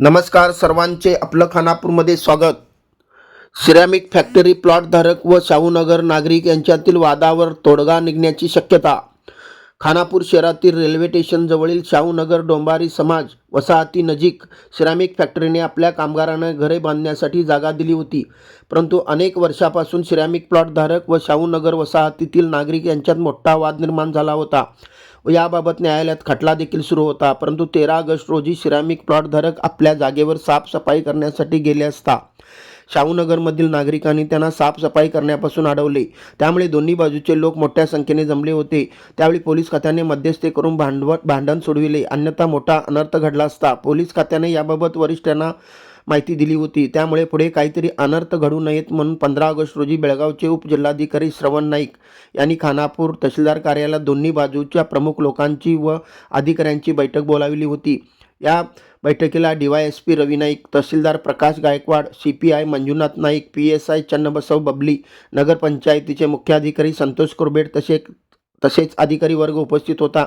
नमस्कार सर्वांचे आपलं खानापूरमध्ये स्वागत. सिरॅमिक फॅक्टरी प्लॉटधारक व शाहूनगर नागरिक यांच्यातील वादावर तोडगा निघण्याची शक्यता. खानापूर शहरातील रेल्वे स्टेशनजवळील शाहूनगर डोंबारी समाज वसाहती नजीक सिरॅमिक फॅक्टरीने आपल्या कामगारांना घरे बांधण्यासाठी जागा दिली होती. परंतु अनेक वर्षापासून सिरॅमिक प्लॉटधारक व शाहूनगर वसाहतीतील नागरिक यांच्यात मोठा वाद निर्माण झाला होता. याबाबत न्यायालयात खटला देखील सुरू होता. परंतु तेरा ऑगस्ट रोजी सिरामिक प्लॉटधारक आपल्या जागेवर साफसफाई करण्यासाठी गेले असता शाहूनगरमधील नागरिकांनी त्यांना साफसफाई करण्यापासून अडवले. त्यामुळे दोन्ही बाजूचे लोक मोठ्या संख्येने जमले होते. त्यावेळी पोलीस खात्याने मध्यस्थी करून भांडव भांडण सोडविले. अन्यथा मोठा अनर्थ घडला असता पोलीस खात्याने याबाबत वरिष्ठांना माहिती दिली होती. त्यामुळे पुढे काहीतरी अनर्थ घडू नयेत म्हणून पंधरा ऑगस्ट रोजी बेळगावचे उपजिल्हाधिकारी श्रवण नाईक यांनी खानापूर तहसीलदार कार्यालयात दोन्ही बाजूच्या प्रमुख लोकांची व अधिकाऱ्यांची बैठक बोलावली होती. या बैठकीला D Y S P Ravi Naik tahsildar Prakash Gaikwad C P I Manjunath Naik P S I Channabasava Babli नगरपंचायतीचे मुख्याधिकारी संतोष कुरबेट तसे तसेच अधिकारी वर्ग उपस्थित होता.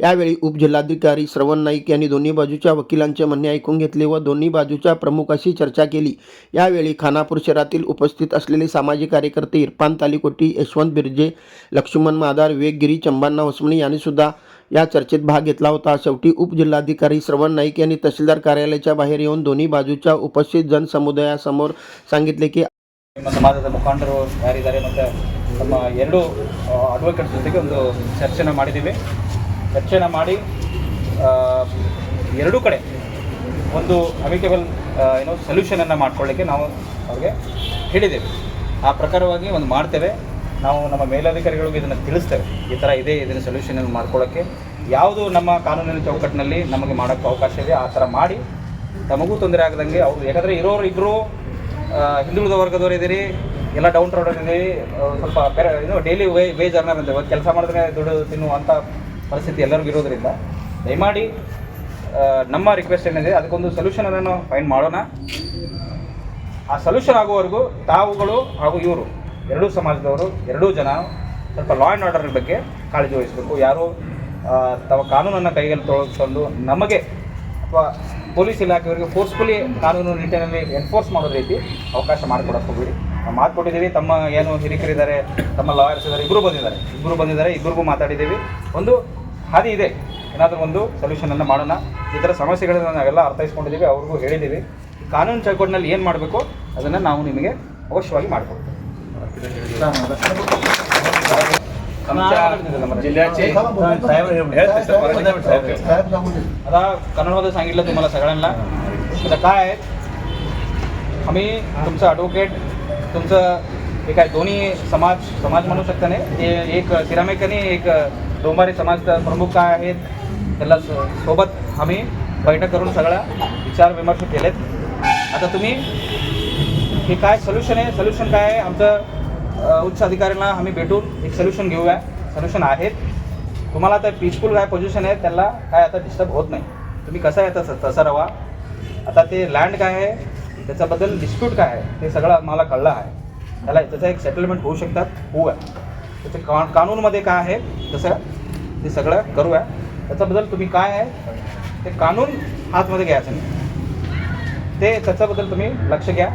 यावेळी उपजिल्हाधिकारी श्रवण नाईक यांनी दोन्ही बाजूच्या वकिलांचे म्हणणे ऐकून घेतले व दोन्ही बाजूच्या प्रमुखाशी चर्चा केली. यावेळी खानापूर शहरातील उपस्थित असलेले सामाजिक कार्यकर्ते इरफान तालिकोटी यशवंत बिर्जे लक्ष्मण मादार वेगगिरी चंबांना होसमणी यांनी सुद्धा या चर्चेत भाग घेतला होता. शेवटी उपजिल्हाधिकारी श्रवण नाईक यांनी तहसीलदार कार्यालयाच्या बाहेर येऊन दोन्ही बाजूच्या उपस्थित जनसमुदायासमोर सांगितले की ನಿಮ್ಮ ಸಮಾಜದ ಮುಖಂಡರು ಯಾರಿದ್ದಾರೆ ಮತ್ತು ನಮ್ಮ ಎರಡು ಅಡ್ವೊಕೇಟ್ ಜೊತೆಗೆ ಒಂದು ಚರ್ಚೆನ ಮಾಡಿದ್ದೀವಿ. ಚರ್ಚೆನ ಮಾಡಿ ಎರಡೂ ಕಡೆ ಒಂದು ಅಮಿಕೇಬಲ್ ಏನೋ ಸೊಲ್ಯೂಷನನ್ನು ಮಾಡ್ಕೊಳ್ಳಿಕ್ಕೆ ನಾವು ಅವ್ರಿಗೆ ಹೇಳಿದ್ದೇವೆ. ಆ ಪ್ರಕಾರವಾಗಿ ಒಂದು ಮಾಡ್ತೇವೆ. ನಾವು ನಮ್ಮ ಮೇಲಧಿಕಾರಿಗಳಿಗೆ ಇದನ್ನು ತಿಳಿಸ್ತೇವೆ. ಈ ಥರ ಇದೆ, ಇದನ್ನು ಸೊಲ್ಯೂಷನನ್ನು ಮಾಡ್ಕೊಳ್ಳೋಕ್ಕೆ. ಯಾವುದು ನಮ್ಮ ಕಾನೂನಿನ ಚೌಕಟ್ಟಿನಲ್ಲಿ ನಮಗೆ ಮಾಡೋಕ್ಕೆ ಅವಕಾಶ ಇದೆ ಆ ಥರ ಮಾಡಿ. ತಮಗೂ ತೊಂದರೆ ಆಗದಂಗೆ ಅವರು, ಯಾಕಂದರೆ ಇರೋರು ಇಬ್ಬರು ಹಿಂದುಳಿದ ವರ್ಗದವರು ಇದ್ದೀರಿ ಎಲ್ಲ ಡೌನ್ ರೋಡರ್ ಇದ್ದೀರಿ ಆ, ಸ್ವಲ್ಪ ಬೇರೆ ಏನು ಡೈಲಿ ವೇ ವೇಜ್ ಅರ್ನರ್ ಅಂತ ಕೆಲಸ ಮಾಡಿದ್ರೆ ದುಡ್ಡು ತಿನ್ನುವಂಥ ಪರಿಸ್ಥಿತಿ ಎಲ್ಲರಿಗೂ ಇರೋದ್ರಿಂದ ದಯಮಾಡಿ ನಮ್ಮ ರಿಕ್ವೆಸ್ಟ್ ಏನಿದೆ ಅದಕ್ಕೊಂದು ಸೊಲ್ಯೂಷನನ್ನು ನಾವು ಫೈಂಡ್ ಮಾಡೋಣ. ಆ ಸೊಲ್ಯೂಷನ್ ಆಗುವವರೆಗೂ ತಾವುಗಳು ಹಾಗೂ ಇವರು ಎರಡೂ ಸಮಾಜದವರು ಎರಡೂ ಜನ ಸ್ವಲ್ಪ ಲಾ ಆ್ಯಂಡ್ ಆರ್ಡರ್ ಬಗ್ಗೆ ಕಾಳಜಿ ವಹಿಸಬೇಕು. ಯಾರು ತಮ್ಮ ಕಾನೂನನ್ನು ಕೈಗೆಲ್ಲಿ ತೊಗೊಂಡು ನಮಗೆ ಅಥವಾ ಪೊಲೀಸ್ ಇಲಾಖೆಯವರಿಗೆ ಫೋರ್ಸ್ಫುಲಿ ಕಾನೂನು ನಿಟ್ಟಿನಲ್ಲಿ ಎನ್ಫೋರ್ಸ್ ಮಾಡೋ ರೀತಿ ಅವಕಾಶ ಮಾಡಿಕೊಡಕ್ಕೆ ಹೋಗ್ಬೇಡಿ. ನಾವು ಮಾತು ಕೊಟ್ಟಿದ್ದೀವಿ ತಮ್ಮ ಏನು ಹಿರಿಕರಿದ್ದಾರೆ, ತಮ್ಮ ಲಾಯರ್ಸ್ ಇದ್ದಾರೆ ಇಬ್ಬರು ಬಂದಿದ್ದಾರೆ. ಇಬ್ಬರು ಬಂದಿದ್ದಾರೆ ಇಬ್ಬರಿಗೂ ಮಾತಾಡಿದ್ದೀವಿ. ಒಂದು ಹಾದಿ ಇದೆ. ಏನಾದರೂ ಒಂದು ಸೊಲ್ಯೂಷನನ್ನು ಮಾಡೋಣ. ಈ ಥರ ಸಮಸ್ಯೆಗಳನ್ನು ನಾವೆಲ್ಲ ಅರ್ಥೈಸ್ಕೊಂಡಿದ್ದೀವಿ, ಅವ್ರಿಗೂ ಹೇಳಿದ್ದೀವಿ. ಕಾನೂನು ಚೌಕಟ್ಟಿನಲ್ಲಿ ಏನು ಮಾಡಬೇಕು ಅದನ್ನು ನಾವು ನಿಮಗೆ ಅವಶ್ಯವಾಗಿ ಮಾಡಿಕೊಡ್ತೇವೆ. आमच्या जिल्ह्याचे आता कन्नडमध्ये सांगितलं तुम्हाला सगळ्यांना. आता काय आहे? आम्ही तुमचं ॲडव्होकेट तुमचं हे काय दोन्ही समाज समाज म्हणू शकता नाही. ते एक सिरामिक आणि एक डोंबारी समाज प्रमुख काय आहेत त्याला सोबत आम्ही बैठक करून सगळा विचार विमर्श केलेत. आता तुम्ही हे काय सोल्युशन आहे? सोल्युशन काय आहे? आमचं उच्च अधिकाऱ्यांना आम्ही भेटून एक सोल्युशन घेऊया. सोल्युशन आहेत तुम्हाला आता पीसफुल काय पोझिशन आहे त्याला काय आता डिस्टर्ब होत नाही. तुम्ही कसं आहे तसं तसं राहा आता ते लँड काय आहे? त्याच्याबद्दल डिस्प्यूट काय आहे? ते सगळं मला कळलं आहे. त्याला त्याचा एक सेटलमेंट होऊ शकतात. होऊ आहे त्याचे का कानूनमध्ये काय आहे? तसं ते सगळं करूया. त्याच्याबद्दल तुम्ही काय आहे? ते कानून हातमध्ये घ्यायचं नाही. ते त्याच्याबद्दल तुम्ही लक्ष घ्या.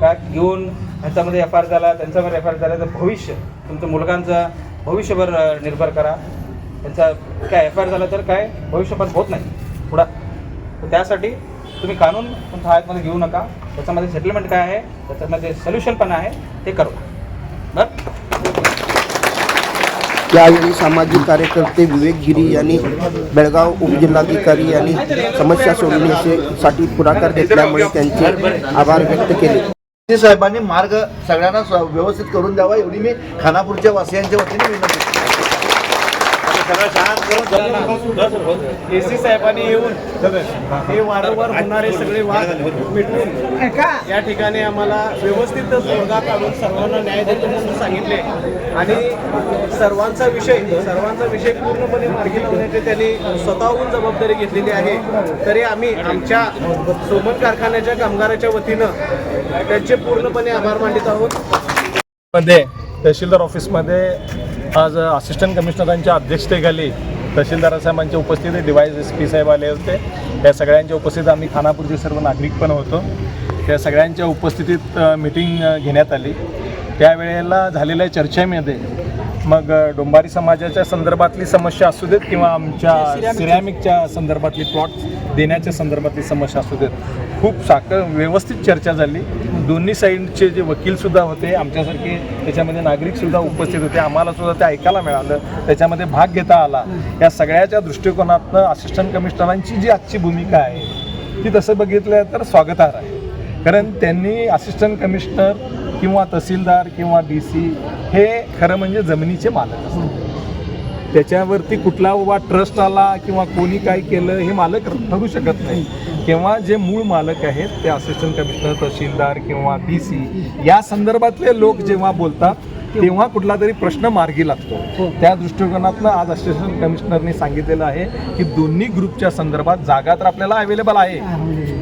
काय घेऊन ह्याच्यामध्ये एफ आर झाला त्यांच्यामध्ये एफ आर झाला तर भविष्य तुमच्या मुलगांचं भविष्यभर निर्भर करा. त्यांचा काय एफ आर झाला तर काय? भविष्यभर होत नाही. पुढा. तर त्यासाठी तुम्ही कानून तुमच्या हातमध्ये घेऊ नका. त्याच्यामध्ये सेटलमेंट काय आहे? त्याच्यामध्ये सोल्युशन पण आहे. ते करू. बरं? यावेळी सामाजिक कार्यकर्ते विवेक गिरी यांनी बेळगाव उपजिल्हाधिकारी यांनी समस्या सोडवण्यासाठी पुढाकार घेतल्यामुळे त्यांचे आभार व्यक्त केले. साहेबांनी मार्ग सगळ्यांना स्व- व्यवस्थित करून द्यावा एवढी मी खानापूरच्या वासियांच्या वतीने विनंती करतो. ए सी साहेबांनी येऊन हे वारंवार होणारे सगळे वाद मिटवून या ठिकाणी आम्हाला व्यवस्थित तोडगा काढून सर्वांना न्याय देतो म्हणून सांगितले. आणि सर्वांचा विषय सर्वांचा विषय पूर्णपणे मार्गी लावण्याची त्यांनी स्वतःहून जबाबदारी घेतलेली आहे. तरी आम्ही आमच्या सोमन कारखान्याच्या कामगाराच्या वतीनं त्यांचे पूर्णपणे आभार मानत आहोत. मध्ये तहसीलदार ऑफिसमध्ये आज असिस्टंट कमिशनरांच्या अध्यक्षतेखाली तहसीलदार साहेबांच्या उपस्थितीत डिवाईस एस पी साहेब आले होते. त्या सगळ्यांच्या उपस्थितीत आम्ही खानापूरचे सर्व नागरिक पण होतो. त्या सगळ्यांच्या उपस्थितीत मिटिंग घेण्यात आली. त्यावेळेला झालेल्या चर्चेमध्ये मग डोंबारी समाजाच्या संदर्भातली समस्या असू देत किंवा आमच्या सिरॅमिकच्या संदर्भातली प्लॉट देण्याच्या संदर्भातली समस्या असू देत. खूप साखर व्यवस्थित चर्चा झाली. दोन्ही साईडचे जे वकीलसुद्धा होते आमच्यासारखे त्याच्यामध्ये नागरिकसुद्धा उपस्थित होते. आम्हालासुद्धा ते ऐकायला मिळालं. त्याच्यामध्ये भाग घेता आला. या सगळ्याच्या दृष्टिकोनातनं असिस्टंट कमिशनरांची जी आजची भूमिका आहे ती तसं बघितलं तर स्वागतार्ह आहे. कारण त्यांनी असिस्टंट कमिशनर किंवा तहसीलदार किंवा डी सी हे खरं म्हणजे जमिनीचे मालक असतात. त्याच्यावरती कुठला बाबा ट्रस्ट आला किंवा कोणी काय केलं हे मालक ठरू शकत नाही. किंवा जे मूळ मालक आहेत ते असिस्टंट कमिशनर तहसीलदार किंवा डी सी या संदर्भातले लोक जेव्हा बोलतात तेव्हा कुठला तरी प्रश्न मार्गी लागतो. त्या दृष्टिकोनातनं आज असिस्टंट कमिशनरने सांगितलेलं आहे की दोन्ही ग्रुपच्या संदर्भात जागा तर आपल्याला अवेलेबल आहे.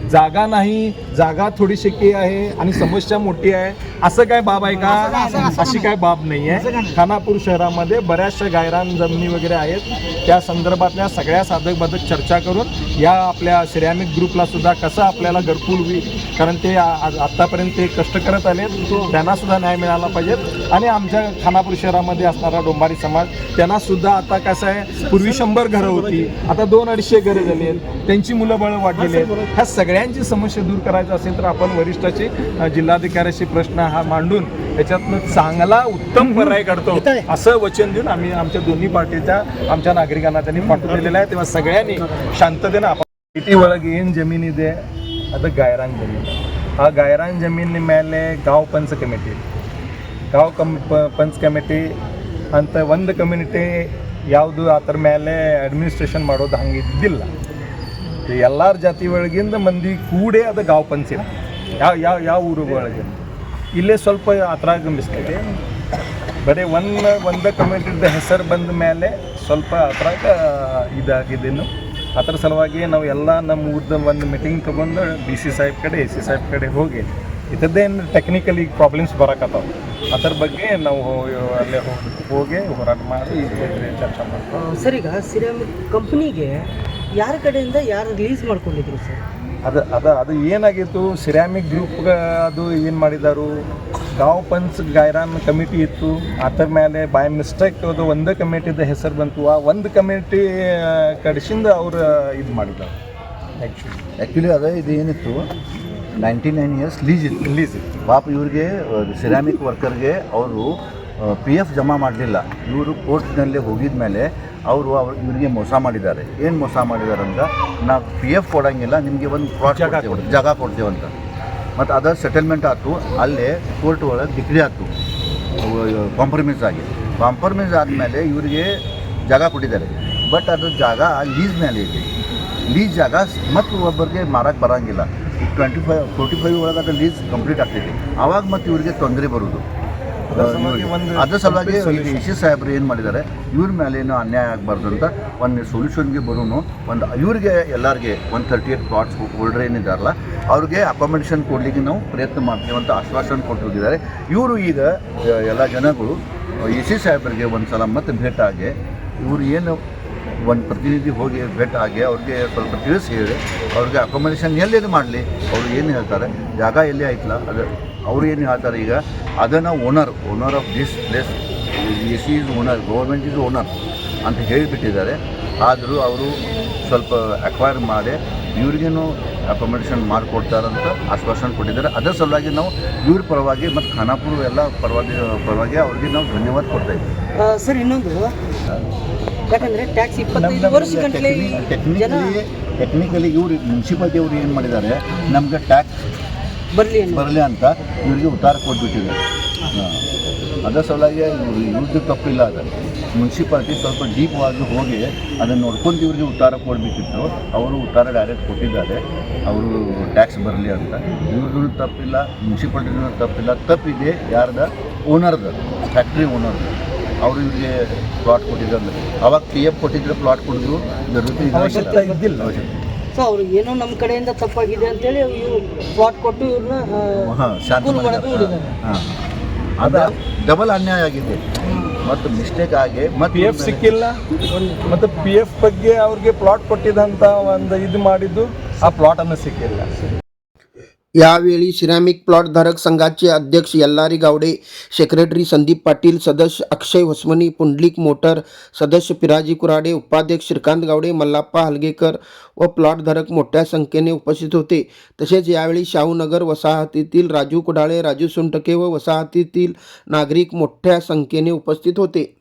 जागा नाही जागा थोडीशी की आहे आणि समस्या मोठी आहे. असं काय बाब आहे का? अशी काय बाब नाही? आहे खानापूर शहरामध्ये बऱ्याचशा गायरान जमिनी वगैरे आहेत. त्या संदर्भातल्या सगळ्या साधक बाधक चर्चा करून या आपल्या सिरॅमिक ग्रुपला सुद्धा कसं आपल्याला घरकुल होईल? कारण ते आ- आ- आत्तापर्यंत ते कष्ट करत आले त्यांना सुद्धा न्याय मिळाला पाहिजे. आणि आमच्या खानापूर शहरामध्ये असणारा डोंबारी समाज त्यांना सुद्धा आता कसं आहे पूर्वी शंभर घरं होती आता दोन अडीचशे घरं झाली आहेत त्यांची मुलं बळ वाढलेली आहेत. ह्या सगळ्यांची समस्या दूर करायची असेल तर आपण वरिष्ठाचे जिल्हाधिकाऱ्याशी प्रश्न हा मांडून त्याच्यातनं चांगला उत्तम पर्याय काढतो. असं वचन देऊन आम्ही आमच्या दोन्ही पार्टीच्या आमच्या नागरिकांना त्यांनी पाठवून दिलेलं आहे. तेव्हा सगळ्यांनी शांततेनं आपण किती वळ घेईन जमिनी दे आता गायरान जमीन. हा गायरान जमीन मिळाले गाव पंच कमिटी. ಗಾಂವ್ ಕಮ್ ಪಂಚ್ ಕಮಿಟಿ ಅಂತ ಒಂದು ಕಮ್ಯುನಿಟಿ ಯಾವುದು ಅದ್ರ ಮೇಲೆ ಅಡ್ಮಿನಿಸ್ಟ್ರೇಷನ್ ಮಾಡೋದು ಹಂಗೆ ಇದ್ದಿಲ್ಲ ಎಲ್ಲರ ಜಾತಿ ಒಳಗಿಂದ ಮಂದಿ ಕೂಡೇ ಅದು ಗಾವ್ ಪಂಚ್. ಯಾವ ಯಾವ ಯಾವ ಊರು ಒಳಗೆ ಇಲ್ಲೇ ಸ್ವಲ್ಪ ಅದ್ರಾಗ ಮಿಸ್ಟೇಕ್ ಬರೀ ಒನ್ ಒಂದು ಕಮ್ಯುನಿಟಿದ ಹೆಸರು ಬಂದ ಮೇಲೆ ಸ್ವಲ್ಪ ಆತರ ಇದಾಗಿದ್ದೇನು ಅದ್ರ ಸಲುವಾಗಿ ನಾವು ಎಲ್ಲ ನಮ್ಮ ಊರ್ದ ಒಂದು ಮೀಟಿಂಗ್ ತೊಗೊಂಡು ಡಿ ಸಿ ಸಾಹೇಬ್ ಕಡೆ ಎ ಸಿ ಸಾಹೇಬ್ ಕಡೆ ಹೋಗಿ. ಇಥದ್ದೇನು ಟೆಕ್ನಿಕಲಿ ಪ್ರಾಬ್ಲಮ್ಸ್ ಬರಕತ್ತಾವ. ಅದರ ಬಗ್ಗೆ ನಾವು ಅಲ್ಲೇ ಹೋಗಿ ಹೋಗಿ ಹೋರಾಟ ಮಾಡಿ ಚರ್ಚೆ ಮಾಡ್ತೀವಿ. ಸರ್ ಈಗ ಸಿರಾಮಿಕ್ ಕಂಪ್ನಿಗೆ ಯಾರ ಕಡೆಯಿಂದ ಯಾರು ರಿಲೀಸ್ ಮಾಡ್ಕೊಂಡಿದ್ರು ಸರ್? ಅದು ಅದು ಅದು ಏನಾಗಿತ್ತು? ಸಿರಾಮಿಕ್ ಗ್ರೂಪ್ಗೆ ಅದು ಏನು ಮಾಡಿದಾರು? ಗಾಂವ್ ಪಂಚ್ ಗಾಯರಾನ್ ಕಮಿಟಿ ಇತ್ತು. ಅದ್ರ ಮೇಲೆ ಬೈ ಮಿಸ್ಟೇಕ್ ಅದು ಒಂದು ಕಮಿಟಿದ ಹೆಸರು ಬಂತು. ಆ ಒಂದು ಕಮಿಟಿ ಕಡಿಸಿಂದ ಅವ್ರು ಇದು ಮಾಡಿದ್ದಾರೆ ಆ್ಯಕ್ಚುಲಿ ಆ್ಯಕ್ಚುಲಿ ಅದೇ ಇದು ಏನಿತ್ತು ನೈಂಟಿ ನೈನ್ ಇಯರ್ಸ್ ಲೀಸ್ ಇತ್ತು. ಲೀಸ್ ಇತ್ತು. ಪಾಪ ಇವ್ರಿಗೆ ಸಿರಾಮಿಕ್ ವರ್ಕರ್ಗೆ ಅವರು ಪಿ ಎಫ್ ಜಮಾ ಮಾಡಲಿಲ್ಲ. ಇವರು ಕೋರ್ಟ್ನಲ್ಲಿ ಹೋಗಿದ ಮೇಲೆ ಅವರು ಅವ್ರು ಇವರಿಗೆ ಮೋಸ ಮಾಡಿದ್ದಾರೆ. ಏನು ಮೋಸ ಮಾಡಿದ್ದಾರೆ ಅಂತ ನಾವು ಪಿ ಎಫ್ ಕೊಡೋಂಗಿಲ್ಲ ನಿಮಗೆ ಒಂದು ಪ್ಲಾಟ್ ಜಾಗ ಕೊಡ್ತೇವೆ ಅಂತ. ಕೊಡ್ತೇವಂತ ಮತ್ತು ಅದರ ಸೆಟಲ್ಮೆಂಟ್ ಆಯ್ತು ಅಲ್ಲೇ ಕೋರ್ಟ್ ಒಳಗೆ ಡಿಗ್ರಿ ಆಯ್ತು ಕಾಂಪ್ರಮೈಸ್ ಆಗಿ. ಕಾಂಪ್ರಮೈಸ್ ಆದಮೇಲೆ ಇವರಿಗೆ ಜಾಗ ಕೊಟ್ಟಿದ್ದಾರೆ. ಬಟ್ ಅದು ಜಾಗ ಲೀಸ್ ಮೇಲೆ ಇದೆ. ಲೀಸ್ ಜಾಗ ಮತ್ತು ಒಬ್ಬರಿಗೆ ಮಾರಕ್ಕೆ ಬರೋಂಗಿಲ್ಲ. ಟ್ವೆಂಟಿ ಫೈವ್ ಫೋರ್ಟಿ ಫೈವ್ ಒಳಗೆ ಲೀಸ್ ಕಂಪ್ಲೀಟ್ ಆಗ್ತೈತಿ ಆವಾಗ ಮತ್ತು ಇವರಿಗೆ ತೊಂದರೆ ಬರುವುದು. ಅದ್ರ ಸಲುವಾಗಿ. ಡಿ ಸಿ ಸಾಹೇಬ್ರು ಏನು ಮಾಡಿದ್ದಾರೆ ಇವ್ರ ಮೇಲೆ ಏನು ಅನ್ಯಾಯ ಆಗಬಾರ್ದು ಅಂತ ಒಂದು ಸೊಲ್ಯೂಷನ್ಗೆ ಬರೋನು ಒಂದು ಇವ್ರಿಗೆ ಎಲ್ಲರಿಗೆ one thirty eight plots holder ಏನಿದ್ದಾರಲ್ಲ ಅವ್ರಿಗೆ ಅಕಾಮಿಡೇಷನ್ ಕೊಡಲಿಕ್ಕೆ ನಾವು ಪ್ರಯತ್ನ ಮಾಡ್ತೀವಿ ಅಂತ ಆಶ್ವಾಸನೆ ಕೊಟ್ಟು ಹೋಗಿದ್ದಾರೆ ಇವರು ಈಗ ಎಲ್ಲ ಜನಗಳು ಎ ಸಿ ಸಾಹೇಬರಿಗೆ ಒಂದು ಸಲ ಮತ್ತೆ ಭೇಟಾಗಿ ಇವರು ಏನು ಒಂದು ಪ್ರತಿನಿಧಿ ಹೋಗಿ ಭೇಟಾಗಿ ಅವ್ರಿಗೆ ಸ್ವಲ್ಪ ತಿಳಿಸಿ ಹೇಳಿ. ಅವ್ರಿಗೆ ಅಕೊಮಡೇಷನ್ ಎಲ್ಲೇನು ಮಾಡಲಿ? ಅವ್ರು ಏನು ಹೇಳ್ತಾರೆ? ಜಾಗ ಎಲ್ಲಿ ಆಯ್ತಲ್ಲ? ಅದು ಅವ್ರು ಏನು ಹೇಳ್ತಾರೆ ಈಗ? ಅದನ್ನು owner owner of this place A C is owner government is owner ಅಂತ ಹೇಳಿಬಿಟ್ಟಿದ್ದಾರೆ. ಆದರೂ ಅವರು ಸ್ವಲ್ಪ ಅಕ್ವೈರ್ ಮಾಡಿ ಇವ್ರಿಗೇನು ಅಕೊಮಡೇಷನ್ ಮಾಡಿಕೊಡ್ತಾರಂತ ಆಶ್ವಾಸನೆ ಕೊಟ್ಟಿದ್ದಾರೆ. ಅದರ ಸಲುವಾಗಿ ನಾವು ಇವ್ರ ಪರವಾಗಿ ಮತ್ತು ಖಾನಾಪುರ ಎಲ್ಲ ಪರವಾಗಿ ಪರವಾಗಿ ಅವ್ರಿಗೆ ನಾವು ಧನ್ಯವಾದ ಕೊಡ್ತಾ ಇದ್ದೀವಿ. ಸರ್, ಇನ್ನೊಂದು. ಯಾಕಂದ್ರೆ ಟ್ಯಾಕ್ಸ್ ಇಪ್ಪತ್ತೈದು ವರ್ಷ ಗಂಟಲೆ ಜನ ಟೆಕ್ನಿಕಲಿ ಟೆಕ್ನಿಕಲಿ ಇವ್ರು ಮುನ್ಸಿಪಾಲ್ಟಿ ಅವರು ಏನು ಮಾಡಿದ್ದಾರೆ ನಮ್ಗೆ ಟ್ಯಾಕ್ಸ್ ಬರಲಿ ಬರಲಿ ಅಂತ ಇವರಿಗೆ ಉತ್ತಾರ ಕೊಟ್ಬಿಟ್ಟಿದ್ದಾರೆ. ಹಾಂ. ಅದರ ಸಲುವಾಗಿ ಇವರು ಇವ್ರದ್ದು ತಪ್ಪಿಲ್ಲ ಅದು. ಮುನ್ಸಿಪಾಲ್ಟಿ ಸ್ವಲ್ಪ ಡೀಪ್ ಆಗಿ ಹೋಗಿ ಅದನ್ನು ನೋಡ್ಕೊಂಡು ಇವ್ರಿಗೆ ಉತ್ತಾರ ಕೊಡಬೇಕಿತ್ತು. ಅವರು ಉತ್ತಾರ ಡೈರೆಕ್ಟ್ ಕೊಟ್ಟಿದ್ದಾರೆ. ಅವರು ಟ್ಯಾಕ್ಸ್ ಬರಲಿ ಅಂತ. ಇವ್ರದ್ದು ತಪ್ಪಿಲ್ಲ ಮುನ್ಸಿಪಾಲ್ಟಿನೂ ತಪ್ಪಿಲ್ಲ. ತಪ್ಪಿದೆ ಯಾರ್ದ? ಓನರ್ದು ಫ್ಯಾಕ್ಟ್ರಿ ಓನರ್ದು ಅವರು ಇವರಿಗೆ ಪ್ಲಾಟ್ ಕೊಟ್ಟಿದ್ದಾರೆ ಅವಾಗ ಪಿ ಎಫ್ ಕೊಟ್ಟಿದ್ರೆ ಪ್ಲಾಟ್ ಕೊಡಿದ್ರು ಅವಶ್ಯಕತೆ ಇದ್ದಿಲ್ಲ. ಸೊ ಅವ್ರಿಗೆ ಏನೋ ನಮ್ಮ ಕಡೆಯಿಂದ ತಪ್ಪಾಗಿದೆ ಅಂತೇಳಿ ಇವ್ರು ಪ್ಲಾಟ್ ಕೊಟ್ಟು ಇವ್ರನ್ನ ಹಾಂ ಅದ ಡಬಲ್ ಅನ್ಯಾಯ ಆಗಿದೆ. ಮತ್ತು ಮಿಸ್ಟೇಕ್ ಆಗಿ ಮತ್ತು ಪಿ ಎಫ್ ಸಿಕ್ಕಿಲ್ಲ. ಮತ್ತು ಪಿ ಎಫ್ ಬಗ್ಗೆ ಅವ್ರಿಗೆ ಪ್ಲಾಟ್ ಕೊಟ್ಟಿದ್ದಂಥ ಒಂದು ಇದು ಮಾಡಿದ್ದು ಆ ಪ್ಲಾಟನ್ನು ಸಿಕ್ಕಿಲ್ಲ. यावेळी सिरॅमिक प्लॉट धारक संघाचे अध्यक्ष यल्लारी गावडे सेक्रेटरी संदीप पाटील सदस्य अक्षय वसमनी पुंडलिक मोटर सदस्य पिराजी कुराडे उपाध्यक्ष श्रीकांत गावडे मल्लाप्पा हलगेकर व प्लॉट धारक मोठ्या संख्येने उपस्थित होते. तसेच यावेळी शाहूनगर वसाहतीतील राजू कुडाळे राजू सुंटके व वसाहतीतील नागरिक मोठ्या संख्येने उपस्थित होते.